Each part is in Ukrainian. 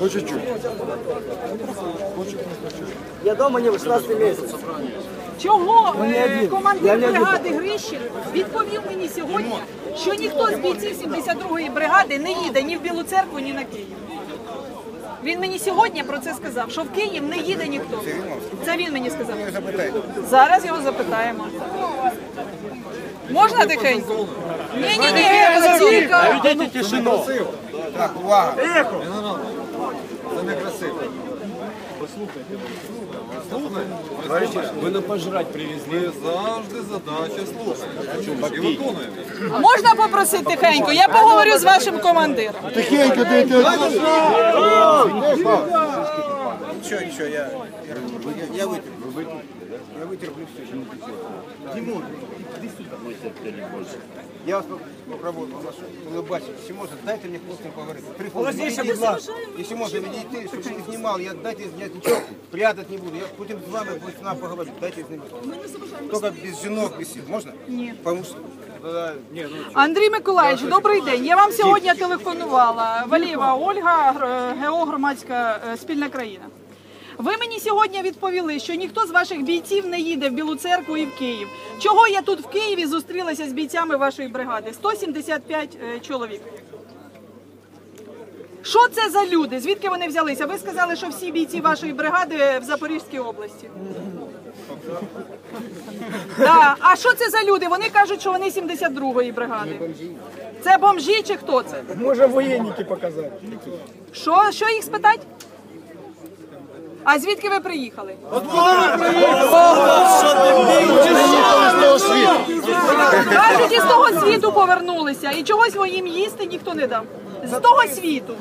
По чуть-чуть. Я дома не 16 месяц. Чого е, командир бригади Грищин відповів мені сьогодні, що ніхто з бійців 72-ї бригади не їде ні в Білу церкву, ні на Київ. Він мені сьогодні про це сказав, що в Київ не їде ніхто. Це він мені сказав. Зараз його запитаємо. Можна тихенько? Ні, ні, ні, тихо. Так, увага. Це не красиво. Вы на пожрать привезли. Ми завжди задача слухаємо і виконуємо. Можна попросити тихенько? Я поговорю з вашим командиром. Тихенько дайте. Ничего, ничего, я, я, я вытерплю. Я вытерплю все. Димон, иди сюда. Я вас попробую улыбаться. Если можно, дайте мне просто поговорить. Три Голосніше, хвилини. будь ласка. Если можно, відійти, щоб не знімав, я дайте, я нічого прятать не буду. Я потім з вами будь нам поговорити. Дайте знімати. Только без жінок, без всіх. Можна? Ні. Потому що, да, ні, ну, Андрій Миколаївич, добрий день. Я вам сьогодні телефонувала. Валієва Ольга, гр- ГО громадська е, спільна країна. Ви мені сьогодні відповіли, що ніхто з ваших бійців не їде в Білу церкву і в Київ. Чого я тут в Києві зустрілася з бійцями вашої бригади? 175 е, чоловік. Що це за люди? Звідки вони взялися? Ви сказали, що всі бійці вашої бригади в Запорізькій області. Да. А що це за люди? Вони кажуть, що вони 72-ї бригади. Це бомжі чи хто це? Може воєнники показати. Що, що їх спитать? А звідки ви приїхали? Кажуть, із того світу повернулися. І чогось ви їм їсти ніхто не дав. З того світу.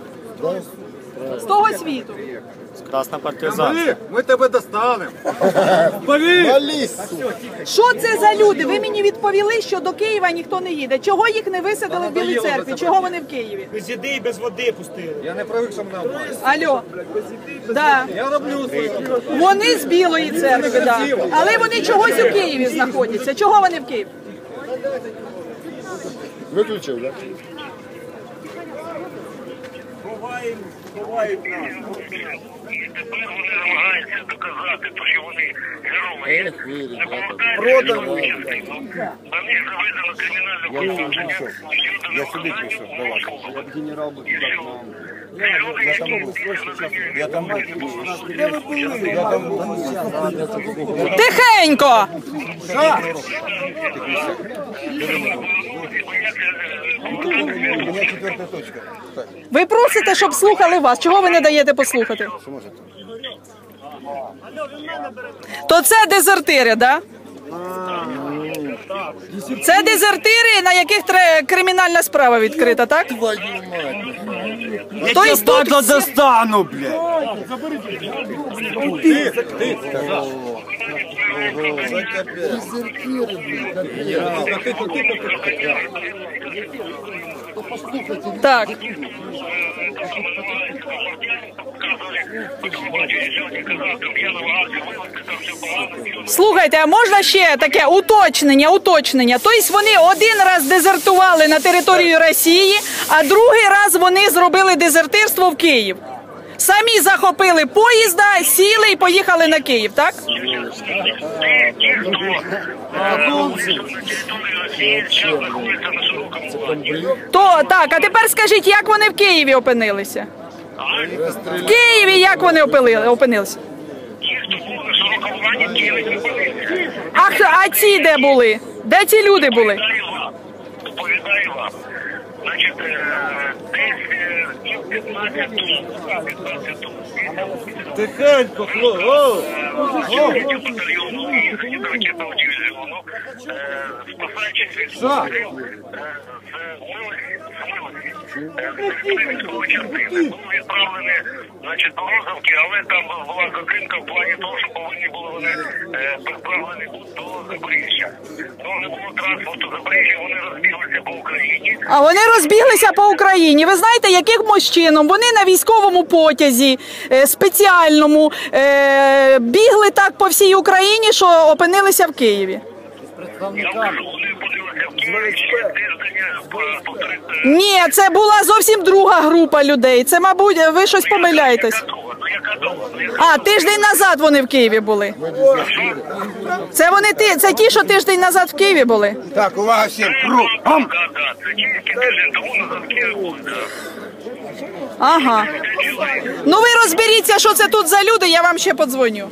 З того світу. Ми тебе достанемо. Що це за люди? Ви мені відповіли, що до Києва ніхто не їде. Чого їх не висадили в Білій церкві? Чого вони в Києві? Без їди і без води пустили. Я не привик, що мене обманюють. Алло. Да. Я роблю свою роботу. Вони з Білої церкви, да. але вони чогось у Києві знаходяться. Чого вони в Києві? Виключив, так? Ховають, ховають нас. І тепер вони намагаються доказати, що вони герої. Частину? На них заведено кримінальне щодо я сюди прийшов до вас. Я генерал надання Я там був. відповідальності Де ви були? Я там був. Тихенько! Так, Ви просите, щоб слухали вас. Чого ви не даєте послухати? То це дезертири, да? Це дезертири, на яких тре- кримінальна справа відкрита, так? Хто. Тобто тут всі- достану, блядь. Так. Слухайте, а можна ще таке уточнення, уточнення. Тобто вони один раз дезертували на територію Росії, а другий раз вони зробили дезертирство в Київ. Самі захопили поїзда, сіли поїхали на Київ, так? То так, а тепер скажіть, як вони в Києві опинилися? В Києві як вони опили- опинилися? А, х- а ці де були? Де ці люди були? Доповідаю вам. Е, десь е, 15 тонн. 15 тонн. Тихенько, хлоп. Третього батальйону і зенітно-ракетного дивізіону, спасаючись від військової частини, були відправлені значить, до але там була затримка в плані того, що повинні були вони до Запоріжжя. Не було транспорту Запоріжжя, вони розбіглися по Україні. А вони розбіглися по Україні. Ви знаєте, якимось чином вони на військовому потязі е, спеціальному е, бігли так по всій Україні, що опинилися в Києві. Я кажу, вони Києві ще тиждень повторити. Ні, це була зовсім друга група людей. Це, мабуть, ви щось помиляєтесь. А, тиждень назад вони в Києві були. Це вони ті, це ті, що тиждень назад в Києві були. Так, увага всім. Це тиждень тому назад Київ Ага. Ну ви розберіться, що це тут за люди, я вам ще подзвоню.